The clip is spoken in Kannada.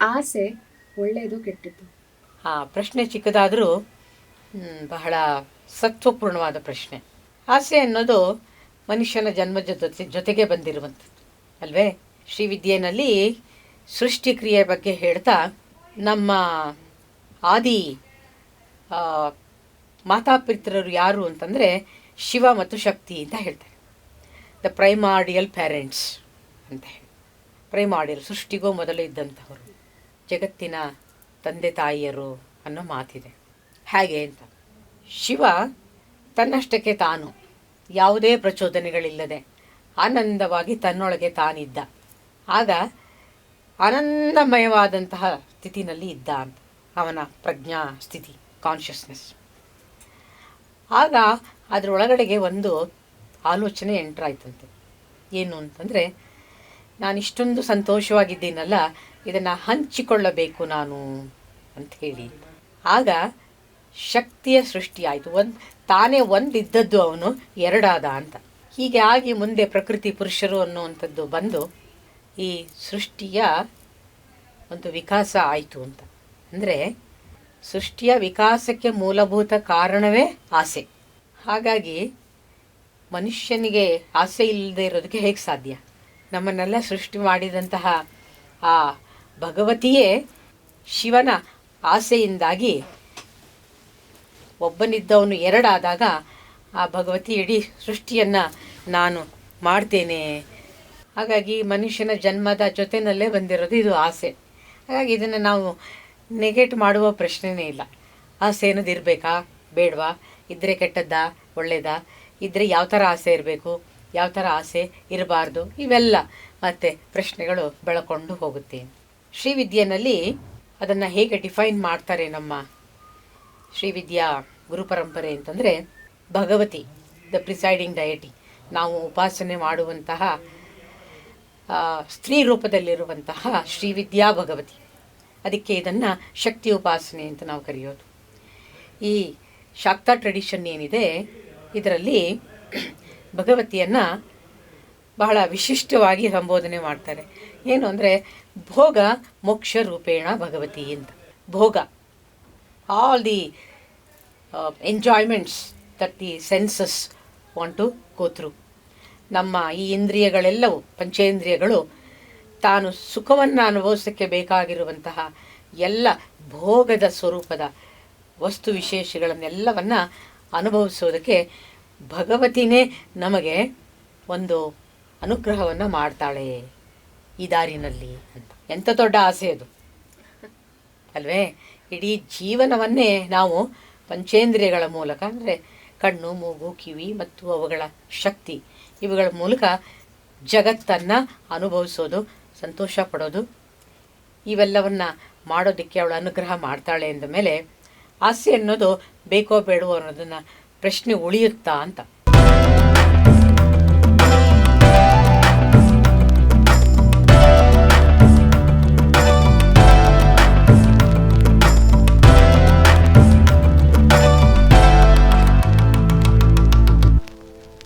ಆಸೆ ಒಳ್ಳೆಯದು ಕೆಟ್ಟದ್ದು. ಆ ಪ್ರಶ್ನೆ ಚಿಕ್ಕದಾದರೂ ಬಹಳ ಸತ್ವಪೂರ್ಣವಾದ ಪ್ರಶ್ನೆ. ಆಸೆ ಅನ್ನೋದು ಮನುಷ್ಯನ ಜನ್ಮ ಜೊತೆ ಜೊತೆಗೆ ಬಂದಿರುವಂಥದ್ದು ಅಲ್ವೇ? ಶ್ರೀವಿದ್ಯೆಯಲ್ಲಿ ಸೃಷ್ಟಿಕ್ರಿಯೆ ಬಗ್ಗೆ ಹೇಳ್ತಾ ನಮ್ಮ ಆದಿ ಆ, ಮಾತಾಪಿತರರು ಯಾರು ಅಂತಂದರೆ ಶಿವ ಮತ್ತು ಶಕ್ತಿ ಅಂತ ಹೇಳ್ತಾರೆ. ದ ಪ್ರೈಮಾರ್ಡಿಯಲ್ ಪ್ಯಾರೆಂಟ್ಸ್ ಅಂತ ಹೇಳಿ. ಪ್ರೈಮಾರ್ಡಿಯಲ್ ಸೃಷ್ಟಿಗೂ ಮೊದಲು ಇದ್ದಂಥವರು. ಜಗತ್ತಿನ ತಂದೆ ತಾಯಿಯರು ಅನ್ನೋ ಮಾತಿದೆ. ಹೇಗೆ ಅಂತ. ಶಿವ ತನ್ನಷ್ಟಕ್ಕೆ ತಾನು ಯಾವುದೇ ಪ್ರಚೋದನೆಗಳಿಲ್ಲದೆ ಆನಂದವಾಗಿ ತನ್ನೊಳಗೆ ತಾನಿದ್ದ. ಆಗ ಆನಂದಮಯವಾದಂತಹ ಸ್ಥಿತಿನಲ್ಲಿ ಇದ್ದ ಅಂತ. ಅವನ ಪ್ರಜ್ಞಾ ಸ್ಥಿತಿ ಕಾನ್ಷಿಯಸ್ನೆಸ್ ಆಗ ಅದರೊಳಗಡೆಗೆ ಒಂದು ಆಲೋಚನೆ ಎಂಟ್ರಾಯ್ತಂತೆ. ಏನು ಅಂತಂದರೆ ನಾನು ಇಷ್ಟೊಂದು ಸಂತೋಷವಾಗಿದ್ದೀನಲ್ಲ, ಇದನ್ನು ಹಂಚಿಕೊಳ್ಳಬೇಕು ನಾನು ಅಂತ ಹೇಳಿ. ಆಗ ಶಕ್ತಿಯ ಸೃಷ್ಟಿಯಾಯಿತು ಒಂದು, ತಾನೇ ಒಂದಿದ್ದದ್ದು ಅವನು, ಎರಡಾದ ಅಂತ. ಹೀಗೆ ಆಗಿ ಮುಂದೆ ಪ್ರಕೃತಿ ಪುರುಷರು ಅನ್ನುವಂಥದ್ದು ಬಂದು ಈ ಸೃಷ್ಟಿಯ ಒಂದು ವಿಕಾಸ ಆಯಿತು ಅಂತ. ಅಂದರೆ ಸೃಷ್ಟಿಯ ವಿಕಾಸಕ್ಕೆ ಮೂಲಭೂತ ಕಾರಣವೇ ಆಸೆ. ಹಾಗಾಗಿ ಮನುಷ್ಯನಿಗೆ ಆಸೆ ಇಲ್ಲದೆ ಇರೋದಕ್ಕೆ ಹೇಗೆ ಸಾಧ್ಯ? ನಮ್ಮನ್ನೆಲ್ಲ ಸೃಷ್ಟಿ ಮಾಡಿದಂತಹ ಆ ಭಗವತಿಯೇ ಶಿವನ ಆಸೆಯಿಂದಾಗಿ ಒಬ್ಬನಿದ್ದವನು ಎರಡಾದಾಗ ಆ ಭಗವತಿ ಇಡೀ ಸೃಷ್ಟಿಯನ್ನು ನಾನು ಮಾಡ್ತೇನೆ. ಹಾಗಾಗಿ ಮನುಷ್ಯನ ಜನ್ಮದ ಜೊತೆಯಲ್ಲೇ ಬಂದಿರೋದು ಇದು ಆಸೆ. ಹಾಗಾಗಿ ಇದನ್ನು ನಾವು ನೆಗೆಟ್ ಮಾಡುವ ಪ್ರಶ್ನೆನೇ ಇಲ್ಲ. ಆಸೆ ಅನ್ನೋದು ಇರಬೇಕಾ? ಬೇಡವಾ? ಇದ್ದರೆ ಕೆಟ್ಟದ್ದಾ? ಒಳ್ಳೆಯದಾ ಇದ್ದರೆ ಯಾವ ಥರ ಆಸೆ ಇರಬೇಕು? ಯಾವ ಥರ ಆಸೆ ಇರಬಾರ್ದು? ಇವೆಲ್ಲ ಮತ್ತೆ ಪ್ರಶ್ನೆಗಳು ಬೆಳಕೊಂಡು ಹೋಗುತ್ತೆ ಶ್ರೀವಿದ್ಯೆಯಲ್ಲಿ ಅದನ್ನು ಹೇಗೆ ಡಿಫೈನ್ ಮಾಡ್ತಾರೆ ನಮ್ಮ ಶ್ರೀವಿದ್ಯಾ ಗುರುಪರಂಪರೆ ಅಂತಂದರೆ ಭಗವತಿ ದ ಪ್ರಿಸೈಡಿಂಗ್ ಡಯಟಿ ನಾವು ಉಪಾಸನೆ ಮಾಡುವಂತಹ ಸ್ತ್ರೀ ರೂಪದಲ್ಲಿರುವಂತಹ ಶ್ರೀವಿದ್ಯಾ ಭಗವತಿ. ಅದಕ್ಕೆ ಇದನ್ನು ಶಕ್ತಿ ಉಪಾಸನೆ ಅಂತ ನಾವು ಕರೆಯೋದು. ಈ ಶಾಕ್ತ ಟ್ರೆಡಿಷನ್ ಏನಿದೆ, ಇದರಲ್ಲಿ ಭಗವತಿಯನ್ನು ಬಹಳ ವಿಶಿಷ್ಟವಾಗಿ ಸಂಬೋಧನೆ ಮಾಡ್ತಾರೆ. ಏನು ಅಂದರೆ, ಭೋಗ ಮೋಕ್ಷ ರೂಪೇಣ ಭಗವತಿ ಅಂತ. ಭೋಗ. All the enjoyments that the senses want to go through ನಮ್ಮ ಈ ಇಂದ್ರಿಯಗಳೆಲ್ಲವೂ, ಪಂಚೇಂದ್ರಿಯಗಳು ತಾನು ಸುಖವನ್ನು ಅನುಭವಿಸೋಕ್ಕೆ ಬೇಕಾಗಿರುವಂತಹ ಎಲ್ಲ ಭೋಗದ ಸ್ವರೂಪದ ವಸ್ತು ವಿಶೇಷಗಳನ್ನೆಲ್ಲವನ್ನು ಅನುಭವಿಸೋದಕ್ಕೆ ಭಗವತಿನೇ ನಮಗೆ ಒಂದು ಅನುಗ್ರಹವನ್ನು ಮಾಡ್ತಾಳೆ ಈ ದಾರಿನಲ್ಲಿ ಅಂತ. ಎಂಥ ದೊಡ್ಡ ಆಸೆ ಅದು. ಅಲ್ವೇ? ಇಡೀ ಜೀವನವನ್ನೇ ನಾವು ಪಂಚೇಂದ್ರಿಯಗಳ ಮೂಲಕ, ಅಂದರೆ ಕಣ್ಣು, ಮೂಗು, ಕಿವಿ ಮತ್ತು ಅವುಗಳ ಶಕ್ತಿ, ಇವುಗಳ ಮೂಲಕ ಜಗತ್ತನ್ನು ಅನುಭವಿಸೋದು, ಸಂತೋಷ ಪಡೋದು, ಇವೆಲ್ಲವನ್ನು ಮಾಡೋದಕ್ಕೆ ಅವಳು ಅನುಗ್ರಹ ಮಾಡ್ತಾಳೆ ಅಂದ ಮೇಲೆ ಆಸೆ ಅನ್ನೋದು ಬೇಕೋ ಬೇಡವೋ ಅನ್ನೋದನ್ನು ಪ್ರಶ್ನೆ ಉಳಿಯುತ್ತಾ ಅಂತ.